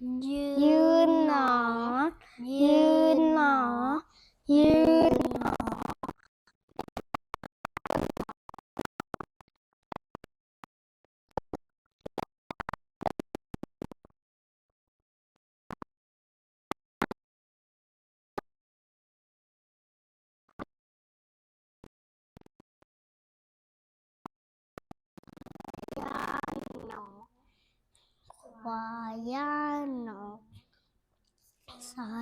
ยื ควายย่านหนอสา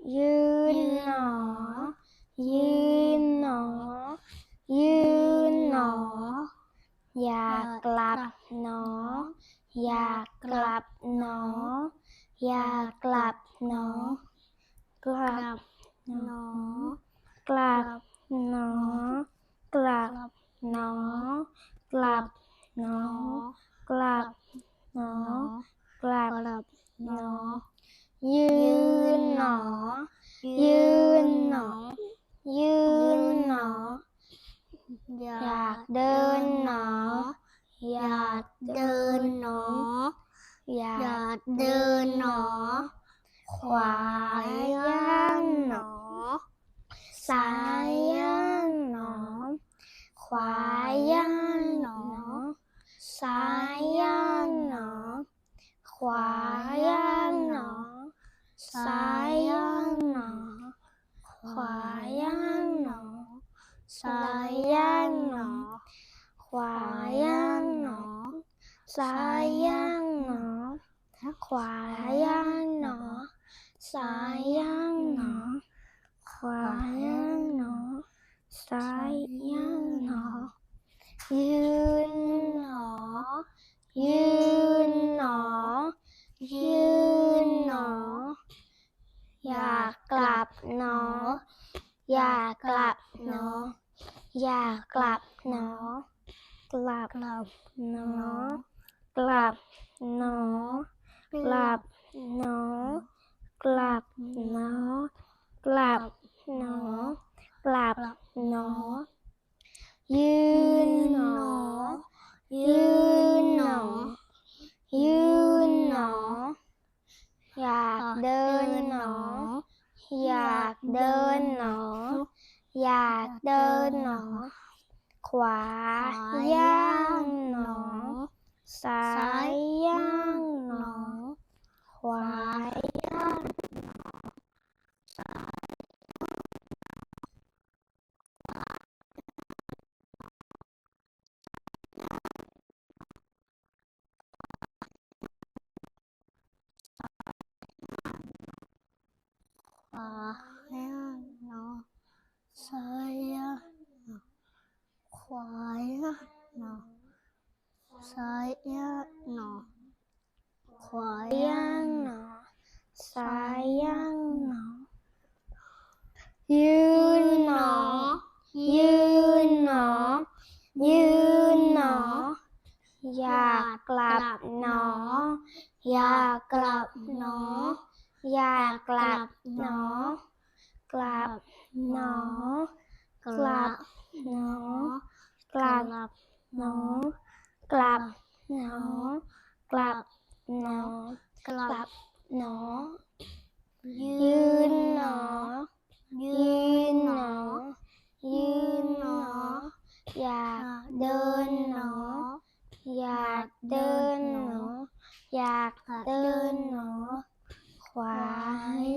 ยย่านหนอควายย่านหนอสายย่านหนอควายย่านหนอสายย่านหนอขวาย่างหนอซ้ายย่างหนอขวาย่างหนอซ้ายย่างหนอยืนหนอ ยืนหนอ ยืนหนอ อยากกลับหนอ อยากกลับหนอ อยากกลับหนอ กลับหนอ กลับหนอ กลับหนอ กลับหนอ กลับหนอ กลับหนอ ยืนหนอ ยืนหนอ ยืนหนอ อ อยา ยาก กเดินหนอ อยายอาก กเดินหนอ อยา อยาก กเดินหนอ ขวาย่างหนอ ซ้ายย่างหนอ ขวาย่างหนอ ซ้ายย่างหนอ ขวาย่างหนอ ซ้ายย่างหนอ ขวาย่างหนอ ซ้ายย่างหนอ ขวาย่างหนอ ซ้ายย่างหนอ ขวาย่างหนอ ซ้ายย่างหนอ ขวาย่างหนอ ซ้ายย่างหนอ ยืนหนอ ยืนหนอ ยืนหนอ อยากกลับหนอ อยากกลับหนอ อยากกลับหนอ กลับกลับหนอ กลับหนอกลับหนอ กลับหนอกลับหนอกลับหนอยืนหนอ ยืนหนอ ยืนหนอ อยากเดินหนอ อยากเดินหนอ อยากเดินหนอ ขวาย่างหนอ ซ้ายย่างหนอ ขวาย่าง ขวาย่างหนอซ้ายย่างหนอขวาย่างหนอซ้ายย่างหนอขวาย่า ย่าง งหนอ ซ้ายย่างหนอ ยืนหนอ ยืนหนอ ยืนหนอ อยากกลับหนอ อยากกลับหนอ อยากกลับหนอ กลับหนอ กลับหนอ กลับหนอ กลับหนอ กลับหนอ กลักลับหนอ ยืยืนนหนอ ยืยืนนหหนนออยืนหนอ อยากเดินหนอ อยากเดินหนอ อยากเดินหนอ ขวา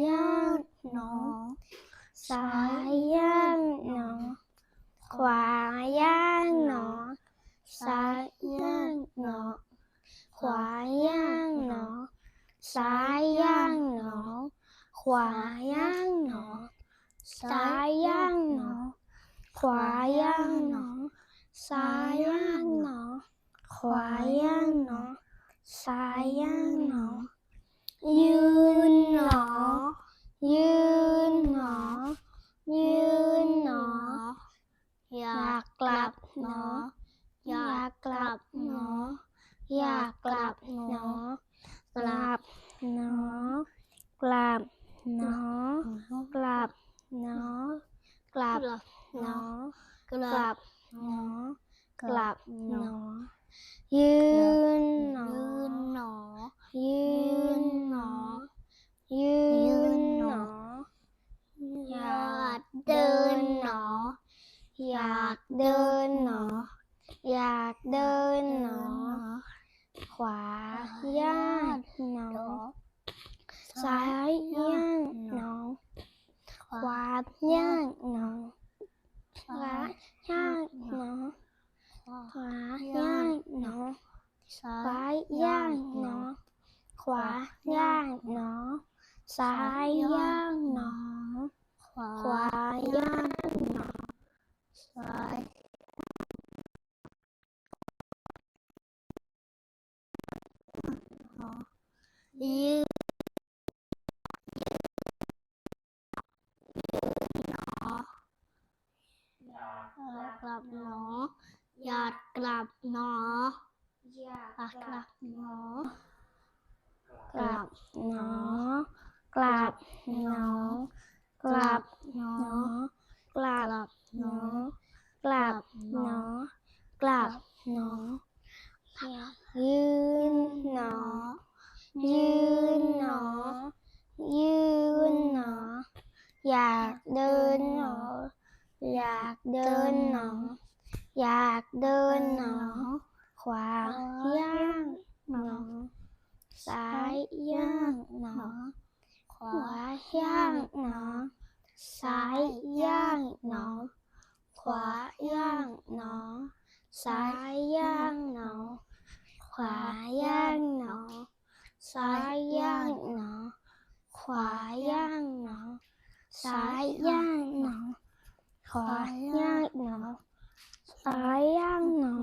ย่างหนอ ซ้ายย่างหน ขวาย่างหนอ ซ้ายย่างหนอ ขวาย่างหนอ ซ้ายย่างหนอ ยืนหนอ ยืนหนอ ยืนหนอ อยากกลับหนอ อยากกลับหนอ อยากกลับหนอ กลับหนอ กลับหนอ กลับหนอกลับ หนอยืนหนอยืนหนอยืนหนอยืนหนออยากเดินหนออยากเดินหนออยากเดินหนอขวาย่างหนอซ้ายย่างหนอขวาย่างหนอ ซ้ายางหนอขวายางหนอซ้ายย่างหนอ ขวาย่างหนอ ซ้ายย่างหนอ ขวาขวาย่างหนอ ซ้ายยืนหนอกลับหนออยากกลั บหนอ อยากกลับหนอกลับหนอกลับหนอกลับหนอกลักบลับหนอกลับหนอกลับหนอยืนหนอ ยืนหนอ ยืนหนอ อยากเดินหนอ อยากเดินหนอ อยากเดินหนอขวาย่างหนอซ้ายย่างหนอขขวาวาย่างหนอ ซ้ายย่างหนอ ขวาย่างหนอ ซ้ายย่างหนอ ขวาย่างหนอ ซ้ายย่างหนอ ขวาย่างหนอ ซ้ายย่างหนอ ขวาย่างหนอ ซ้ายย่างหนอ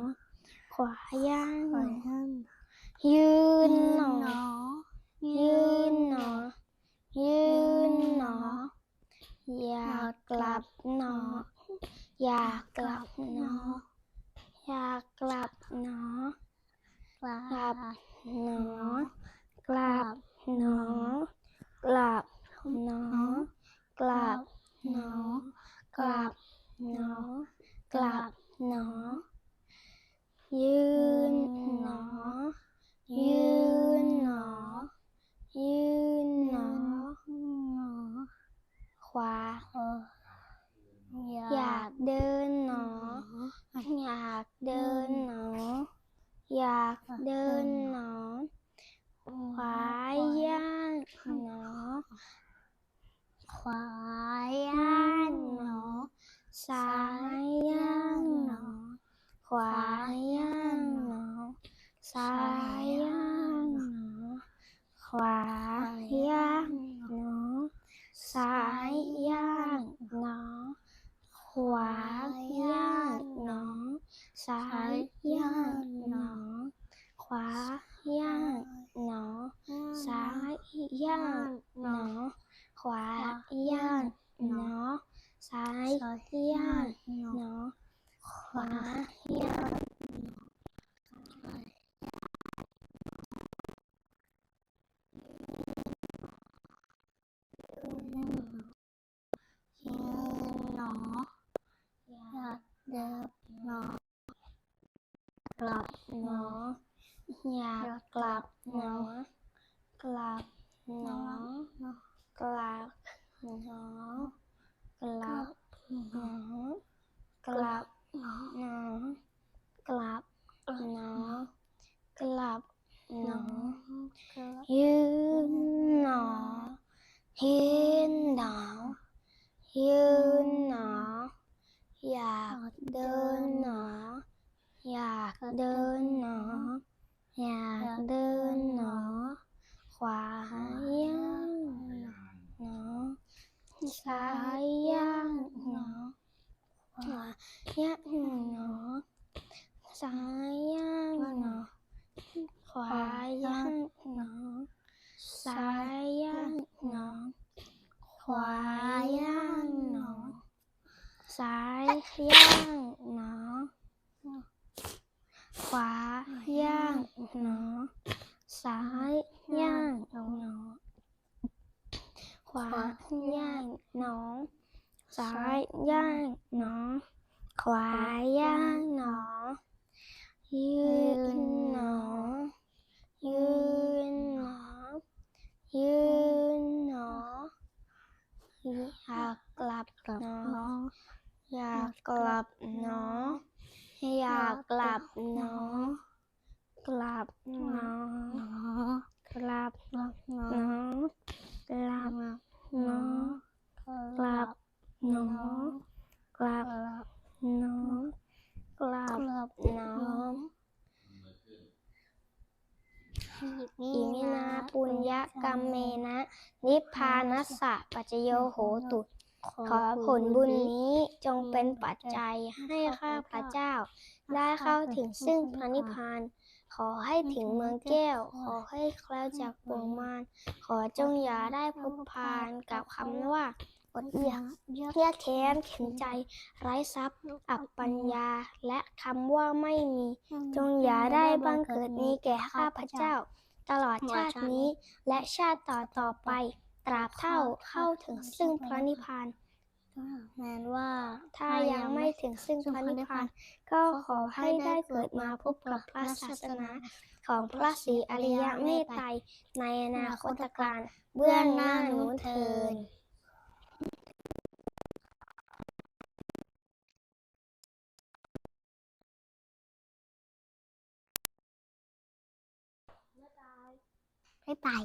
ขวาย่างหนอยืนหนอ ยืนหนอ ยืนหนอ อยากกลับหนอ อยากกลับหนอ อยากกลับหนอ กลั กลั บบ หนอ กลับหนอ กลับหนอ กลับหนอ กลับหนอ กลับหนอ ยืนหนอ ยืนหนอ ยืนหนอ ขวา อยากเดินหนอ อยากเดินหนอ อยากเดินหนอ ขวาย่างหนอ ขวาย่างหนอ ซ้ายย่างหนอ ขวาย่างหนอ ซ้ายย่างหนอ ขวาย่างหนอ ซ้ายย่างหนอ ขวาย่างหนอ ซ้ายย่างหนอ ขวาย่างหนอ ซ้ายย่างหนอ ขวาย่างหนอ ซ้ายย่างหนอ ขวาย่าง ยืนหนอ อยากเดินหนอ กลับ หนอ อยากกลับหนอ กลับหนอ กลับหนอ กลับหนอ กลับหนอ กลับ หนอกลับหนอยืนหนอยืนหนอยืนหนออยากเดินหนออยากเดินหนออยากเดินหนอขวาย่างหนอซ้ายย่างหนอขวาย่างหนอซ้ายย่างหนอ ขวาย่างหนอ ซ้ายย่างหนอ ขวาย่างหนอ ซ้ายย่างหนอ ขวาย่าง หนอ ซ้ายย่างหนอ ข ขวาย่างหนอ ซ้ายย่างหนอ ขวาย่างหนอ ยืนหนอ ยืนหนอ ยืนหนอ อยากกลับหนอ น้อง อยากกลับหนอ อยากกลับหนอ กลับหนอ น้อง กลับ น้อง หนอ กลับหนอ กลับหนอ กลับหนอ กลับหนอ อิมินาปุญญกรรมเมนะ นิพพานัสสะปัจจโยโหตุ ขอผลบุญนี้จงเป็นปัจจัยให้ข้าพระเจ้า ได้เข้าถึงซึ่งพระนิพพานขอให้ถึงเมืองแก้ว ขอให้แคล้วจากบ่วงมาร ขอจงอย่าได้พบพานกับคำว่าอดอยากเยือกแค้นเข็นใจ ไร้ทรัพย์ อับปัญญา และคำว่าไม่มี จงอย่าได้บังเกิดนี้แก่ข้าพเจ้า ตลอดชาตินี้ และชาติต่อต่อๆไป ตราบเท่าเข้าถึงซึ่งพระนิพพานแม้ว่าถ้ายังไม่ถึงซึ่งพระนิพพานก็ขอให้ได้เกิดมาพบกับพระศาสนาของพระศรีอริยเมตไตรในอนาคตการเบื้องหน้านู้นเทิน ไม่ตาย